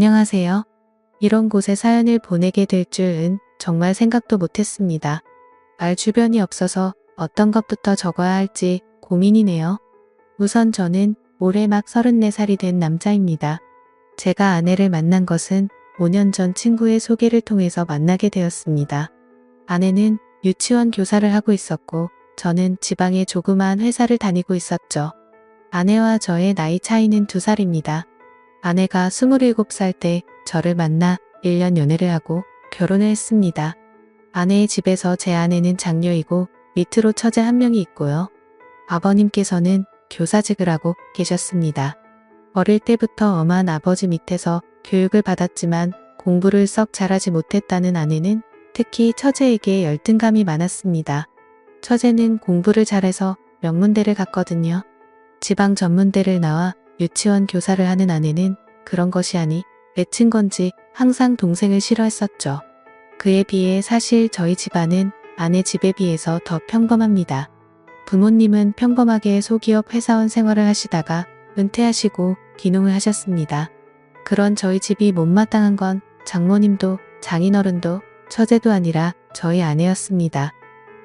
안녕하세요. 이런 곳에 사연을 보내게 될 줄은 정말 생각도 못했습니다. 말 주변이 없어서 어떤 것부터 적어야 할지 고민이네요. 우선 저는 올해 막 34살이 된 남자입니다. 제가 아내를 만난 것은 5년 전 친구의 소개를 통해서 만나게 되었습니다. 아내는 유치원 교사를 하고 있었고 저는 지방의 조그마한 회사를 다니고 있었죠. 아내와 저의 나이 차이는 2살입니다. 아내가 27살 때 저를 만나 1년 연애를 하고 결혼을 했습니다. 아내의 집에서 제 아내는 장녀이고 밑으로 처제 한 명이 있고요. 아버님께서는 교사직을 하고 계셨습니다. 어릴 때부터 엄한 아버지 밑에서 교육을 받았지만 공부를 썩 잘하지 못했다는 아내는 특히 처제에게 열등감이 많았습니다. 처제는 공부를 잘해서 명문대를 갔거든요. 지방 전문대를 나와 유치원 교사를 하는 아내는 그런 것이 아니 외친 건지 항상 동생을 싫어했었죠. 그에 비해 사실 저희 집안은 아내 집에 비해서 더 평범합니다. 부모님은 평범하게 소기업 회사원 생활을 하시다가 은퇴하시고 귀농을 하셨습니다. 그런 저희 집이 못마땅한 건 장모님도 장인어른도 처제도 아니라 저희 아내였습니다.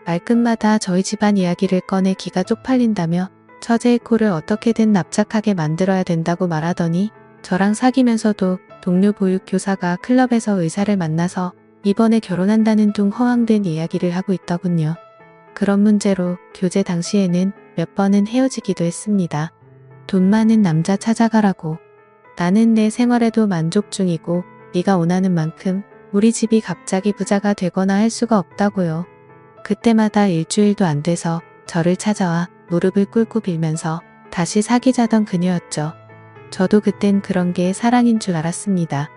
말끝마다 저희 집안 이야기를 꺼내 기가 쪽팔린다며 처제의 코를 어떻게든 납작하게 만들어야 된다고 말하더니 저랑 사귀면서도 동료 보육교사가 클럽에서 의사를 만나서 이번에 결혼한다는 둥 허황된 이야기를 하고 있더군요. 그런 문제로 교제 당시에는 몇 번은 헤어지기도 했습니다. 돈 많은 남자 찾아가라고. 나는 내 생활에도 만족 중이고 네가 원하는 만큼 우리 집이 갑자기 부자가 되거나 할 수가 없다고요. 그때마다 일주일도 안 돼서 저를 찾아와 무릎을 꿇고 빌면서 다시 사귀자던 그녀였죠. 저도 그땐 그런 게 사랑인 줄 알았습니다.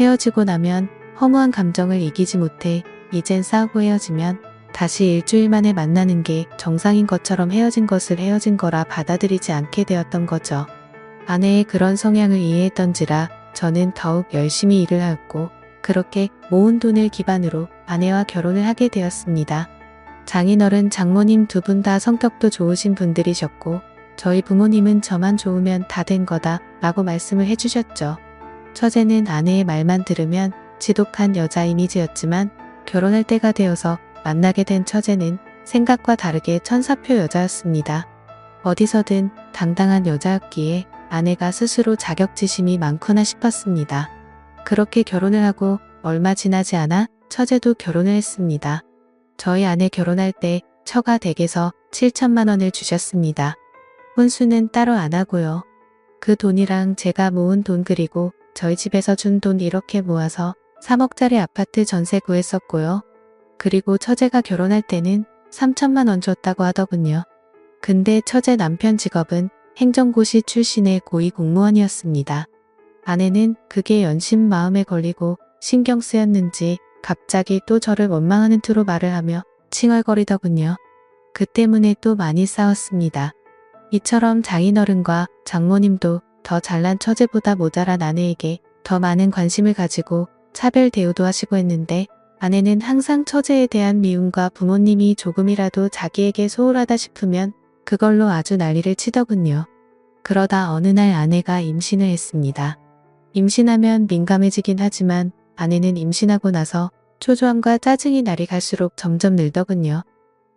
헤어지고 나면 허무한 감정을 이기지 못해 이젠 싸우고 헤어지면 다시 일주일 만에 만나는 게 정상인 것처럼 헤어진 것을 헤어진 거라 받아들이지 않게 되었던 거죠. 아내의 그런 성향을 이해했던지라 저는 더욱 열심히 일을 하였고 그렇게 모은 돈을 기반으로 아내와 결혼을 하게 되었습니다. 장인어른 장모님 두 분 다 성격도 좋으신 분들이셨고 저희 부모님은 저만 좋으면 다 된 거다 라고 말씀을 해주셨죠. 처제는 아내의 말만 들으면 지독한 여자 이미지였지만 결혼할 때가 되어서 만나게 된 처제는 생각과 다르게 천사표 여자였습니다. 어디서든 당당한 여자였기에 아내가 스스로 자격지심이 많구나 싶었습니다. 그렇게 결혼을 하고 얼마 지나지 않아 처제도 결혼을 했습니다. 저희 아내 결혼할 때 처가 댁에서 7천만 원을 주셨습니다. 혼수는 따로 안 하고요. 그 돈이랑 제가 모은 돈 그리고 저희 집에서 준 돈 이렇게 모아서 3억짜리 아파트 전세 구했었고요. 그리고 처제가 결혼할 때는 3천만 원 줬다고 하더군요. 근데 처제 남편 직업은 행정고시 출신의 고위 공무원이었습니다. 아내는 그게 연신 마음에 걸리고 신경 쓰였는지 갑자기 또 저를 원망하는 투로 말을 하며 칭얼거리더군요. 그 때문에 또 많이 싸웠습니다. 이처럼 장인어른과 장모님도 더 잘난 처제보다 모자란 아내에게 더 많은 관심을 가지고 차별 대우도 하시고 했는데 아내는 항상 처제에 대한 미움과 부모님이 조금이라도 자기에게 소홀하다 싶으면 그걸로 아주 난리를 치더군요. 그러다 어느 날 아내가 임신을 했습니다. 임신하면 민감해지긴 하지만 아내는 임신하고 나서 초조함과 짜증이 날이 갈수록 점점 늘더군요.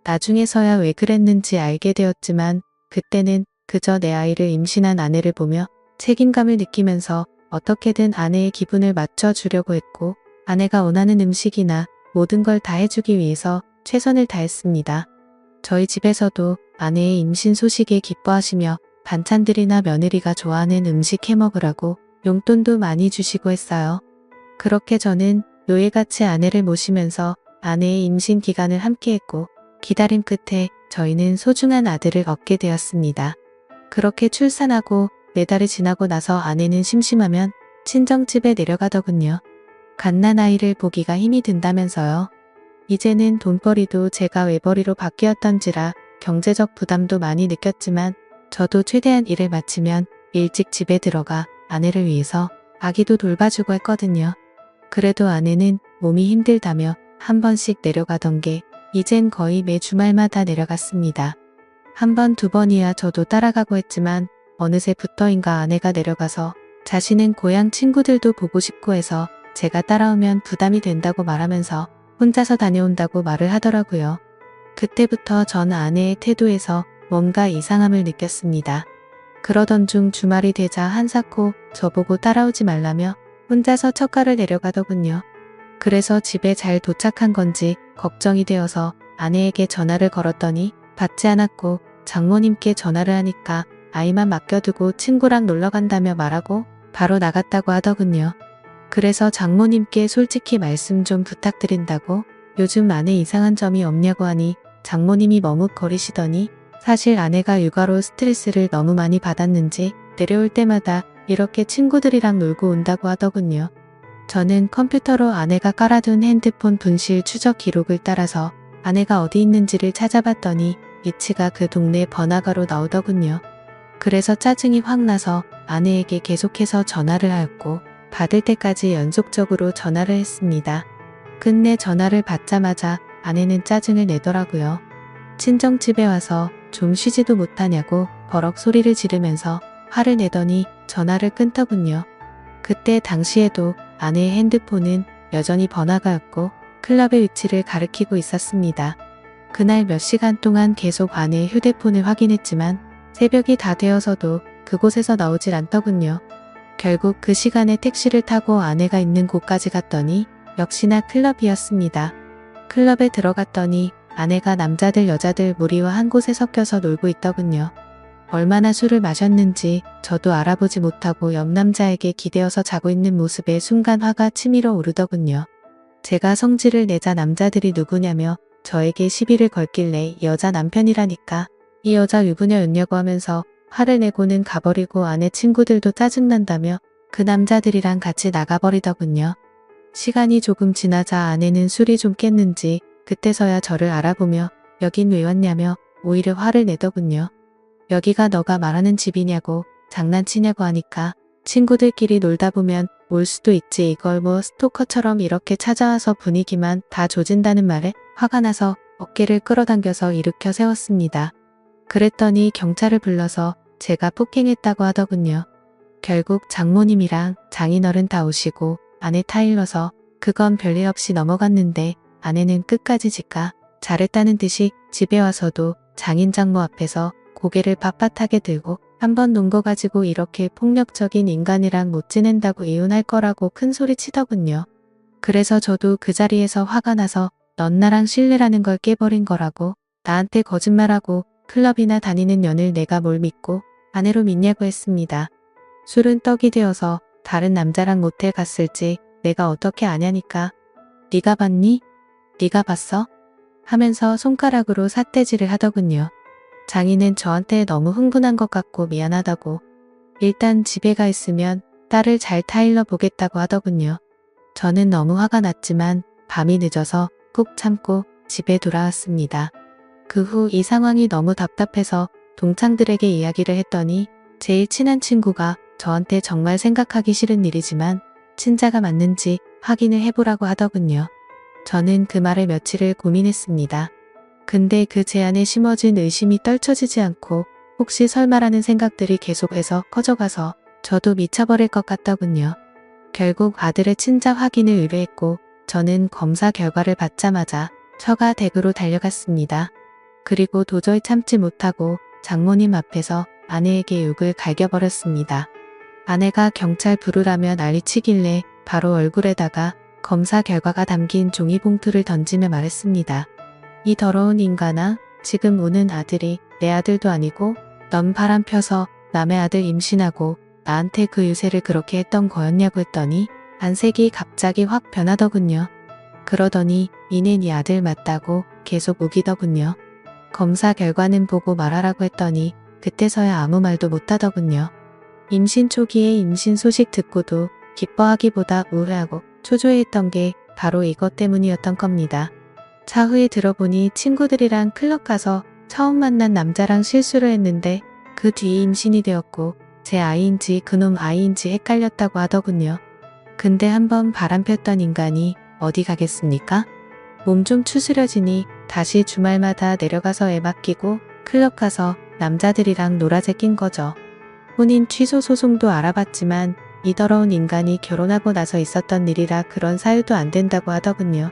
나중에서야 왜 그랬는지 알게 되었지만 그때는 그저 내 아이를 임신한 아내를 보며 책임감을 느끼면서 어떻게든 아내의 기분을 맞춰주려고 했고 아내가 원하는 음식이나 모든 걸 다 해주기 위해서 최선을 다했습니다. 저희 집에서도 아내의 임신 소식에 기뻐하시며 반찬들이나 며느리가 좋아하는 음식 해먹으라고 용돈도 많이 주시고 했어요. 그렇게 저는 노예같이 아내를 모시면서 아내의 임신 기간을 함께했고 기다림 끝에 저희는 소중한 아들을 얻게 되었습니다. 그렇게 출산하고 네 달이 지나고 나서 아내는 심심하면 친정집에 내려가더군요. 갓난아이를 보기가 힘이 든다면서요. 이제는 돈벌이도 제가 외벌이로 바뀌었던지라 경제적 부담도 많이 느꼈지만 저도 최대한 일을 마치면 일찍 집에 들어가 아내를 위해서 아기도 돌봐주고 했거든요. 그래도 아내는 몸이 힘들다며 한 번씩 내려가던 게 이젠 거의 매 주말마다 내려갔습니다. 한 번 두 번이야 저도 따라가고 했지만 어느새부터인가 아내가 내려가서 자신은 고향 친구들도 보고 싶고 해서 제가 따라오면 부담이 된다고 말하면서 혼자서 다녀온다고 말을 하더라고요. 그때부터 전 아내의 태도에서 뭔가 이상함을 느꼈습니다. 그러던 중 주말이 되자 한사코 저보고 따라오지 말라며 혼자서 첫가를 내려가더군요. 그래서 집에 잘 도착한 건지 걱정이 되어서 아내에게 전화를 걸었더니 받지 않았고 장모님께 전화를 하니까 아이만 맡겨두고 친구랑 놀러 간다며 말하고 바로 나갔다고 하더군요. 그래서 장모님께 솔직히 말씀 좀 부탁드린다고 요즘 아내 이상한 점이 없냐고 하니 장모님이 머뭇거리시더니 사실 아내가 육아로 스트레스를 너무 많이 받았는지 내려올 때마다 이렇게 친구들이랑 놀고 온다고 하더군요. 저는 컴퓨터로 아내가 깔아둔 핸드폰 분실 추적 기록을 따라서 아내가 어디 있는지를 찾아봤더니 위치가 그 동네 번화가로 나오더군요. 그래서 짜증이 확 나서 아내에게 계속해서 전화를 하였고 받을 때까지 연속적으로 전화를 했습니다. 끝내 전화를 받자마자 아내는 짜증을 내더라고요. 친정집에 와서 좀 쉬지도 못하냐고 버럭 소리를 지르면서 화를 내더니 전화를 끊더군요. 그때 당시에도 아내의 핸드폰은 여전히 번화가였고 클럽의 위치를 가리키고 있었습니다. 그날 몇 시간 동안 계속 아내의 휴대폰을 확인했지만 새벽이 다 되어서도 그곳에서 나오질 않더군요. 결국 그 시간에 택시를 타고 아내가 있는 곳까지 갔더니 역시나 클럽이었습니다. 클럽에 들어갔더니 아내가 남자들 여자들 무리와 한 곳에 섞여서 놀고 있더군요. 얼마나 술을 마셨는지 저도 알아보지 못하고 옆 남자에게 기대어서 자고 있는 모습에 순간 화가 치밀어 오르더군요. 제가 성질을 내자 남자들이 누구냐며 저에게 시비를 걸길래 여자 남편이라니까 이 여자 유부녀였냐고 하면서 화를 내고는 가버리고 아내 친구들도 짜증난다며 그 남자들이랑 같이 나가버리더군요. 시간이 조금 지나자 아내는 술이 좀 깼는지 그때서야 저를 알아보며 여긴 왜 왔냐며 오히려 화를 내더군요. 여기가 너가 말하는 집이냐고 장난치냐고 하니까 친구들끼리 놀다 보면 올 수도 있지 이걸 뭐 스토커처럼 이렇게 찾아와서 분위기만 다 조진다는 말에 화가 나서 어깨를 끌어당겨서 일으켜 세웠습니다. 그랬더니 경찰을 불러서 제가 폭행했다고 하더군요. 결국 장모님이랑 장인어른 다 오시고 아내 타일러서 그건 별일 없이 넘어갔는데 아내는 끝까지 지까 잘했다는 듯이 집에 와서도 장인 장모 앞에서 고개를 빳빳하게 들고 한번 논 거 가지고 이렇게 폭력적인 인간이랑 못 지낸다고 이혼할 거라고 큰 소리 치더군요. 그래서 저도 그 자리에서 화가 나서 넌 나랑 신뢰라는 걸 깨버린 거라고 나한테 거짓말하고 클럽이나 다니는 년을 내가 뭘 믿고 아내로 믿냐고 했습니다. 술은 떡이 되어서 다른 남자랑 모텔 갔을지 내가 어떻게 아냐니까. 네가 봤니? 네가 봤어? 하면서 손가락으로 삿대질을 하더군요. 장인은 저한테 너무 흥분한 것 같고 미안하다고. 일단 집에 가 있으면 딸을 잘 타일러 보겠다고 하더군요. 저는 너무 화가 났지만 밤이 늦어서 꾹 참고 집에 돌아왔습니다. 그 후 이 상황이 너무 답답해서 동창들에게 이야기를 했더니 제일 친한 친구가 저한테 정말 생각하기 싫은 일이지만 친자가 맞는지 확인을 해보라고 하더군요. 저는 그 말을 며칠을 고민했습니다. 근데 그 제안에 심어진 의심이 떨쳐지지 않고 혹시 설마라는 생각들이 계속해서 커져가서 저도 미쳐버릴 것 같더군요. 결국 아들의 친자 확인을 의뢰했고 저는 검사 결과를 받자마자 처가 댁으로 달려갔습니다. 그리고 도저히 참지 못하고 장모님 앞에서 아내에게 욕을 갈겨버렸습니다. 아내가 경찰 부르라며 난리치길래 바로 얼굴에다가 검사 결과가 담긴 종이봉투를 던지며 말했습니다. 이 더러운 인간아, 지금 우는 아들이 내 아들도 아니고 넌 바람 펴서 남의 아들 임신하고 나한테 그 유세를 그렇게 했던 거였냐고 했더니 안색이 갑자기 확 변하더군요. 그러더니 이내 네 아들 맞다고 계속 우기더군요. 검사 결과는 보고 말하라고 했더니 그때서야 아무 말도 못하더군요. 임신 초기에 임신 소식 듣고도 기뻐하기보다 우울하고 초조해했던 게 바로 이것 때문이었던 겁니다. 차후에 들어보니 친구들이랑 클럽 가서 처음 만난 남자랑 실수를 했는데 그 뒤에 임신이 되었고 제 아이인지 그놈 아이인지 헷갈렸다고 하더군요. 근데 한번 바람 폈던 인간이 어디 가겠습니까? 몸 좀 추스려지니 다시 주말마다 내려가서 애 맡기고 클럽 가서 남자들이랑 놀아제 낀 거죠. 혼인 취소 소송도 알아봤지만 이 더러운 인간이 결혼하고 나서 있었던 일이라 그런 사유도 안 된다고 하더군요.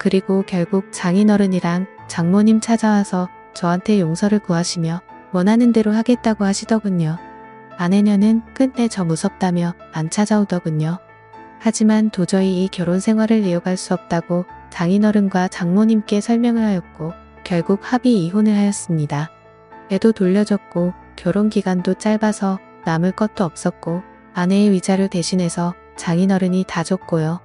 그리고 결국 장인어른이랑 장모님 찾아와서 저한테 용서를 구하시며 원하는 대로 하겠다고 하시더군요. 아내녀는 끝내 저 무섭다며 안 찾아오더군요. 하지만 도저히 이 결혼 생활을 이어갈 수 없다고 장인어른과 장모님께 설명을 하였고 결국 합의 이혼을 하였습니다. 애도 돌려줬고 결혼 기간도 짧아서 남을 것도 없었고 아내의 위자료 대신해서 장인어른이 다 줬고요.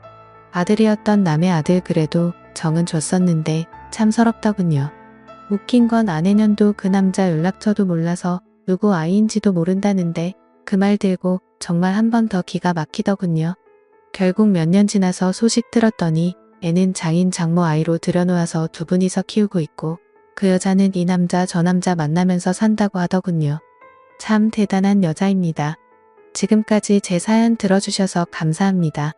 아들이었던 남의 아들 그래도 정은 줬었는데 참 서럽더군요. 웃긴 건 아내년도 그 남자 연락처도 몰라서 누구 아이인지도 모른다는데 그 말 들고 정말 한 번 더 기가 막히더군요. 결국 몇 년 지나서 소식 들었더니 애는 장인 장모 아이로 들여놓아서 두 분이서 키우고 있고 그 여자는 이 남자 저 남자 만나면서 산다고 하더군요. 참 대단한 여자입니다. 지금까지 제 사연 들어주셔서 감사합니다.